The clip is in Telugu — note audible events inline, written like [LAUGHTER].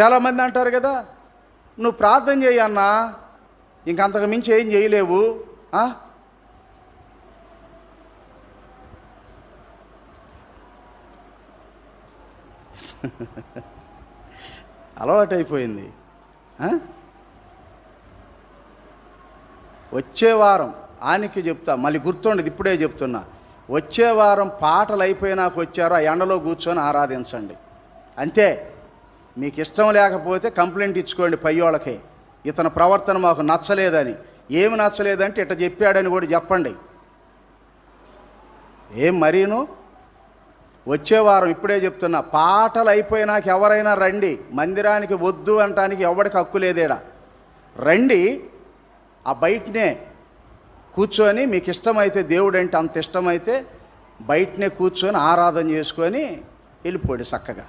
చాలామంది అంటారు కదా నువ్వు ప్రార్థన చేయన్నా ఇంకంతకు మించి ఏం చేయలేవు. [LAUGHS] అలవాటైపోయింది. వచ్చే వారం ఆనికి చెప్తా మళ్ళీ గుర్తుండదు ఇప్పుడే చెప్తున్నా. వచ్చే వారం పాటలు అయిపోయినాక వచ్చారో ఆ ఎండలో కూర్చొని ఆరాధించండి. అంతే. మీకు ఇష్టం లేకపోతే కంప్లైంట్ ఇచ్చుకోండి పయ్యోళ్ళకి ఇతని ప్రవర్తన మాకు నచ్చలేదని. ఏమి నచ్చలేదంటే ఇట చెప్పాడని కూడా చెప్పండి. ఏం మరీను? వచ్చే వారం ఇప్పుడే చెప్తున్నా పాటలు అయిపోయినాక ఎవరైనా రండి మందిరానికి వద్దు అంటానికి ఎవడికి హక్కు లేదేడా. రండి ఆ బయటనే కూర్చొని మీకు ఇష్టమైతే దేవుడు అంటే అంత ఇష్టమైతే బయటనే కూర్చొని ఆరాధన చేసుకొని వెళ్ళిపోండి చక్కగా.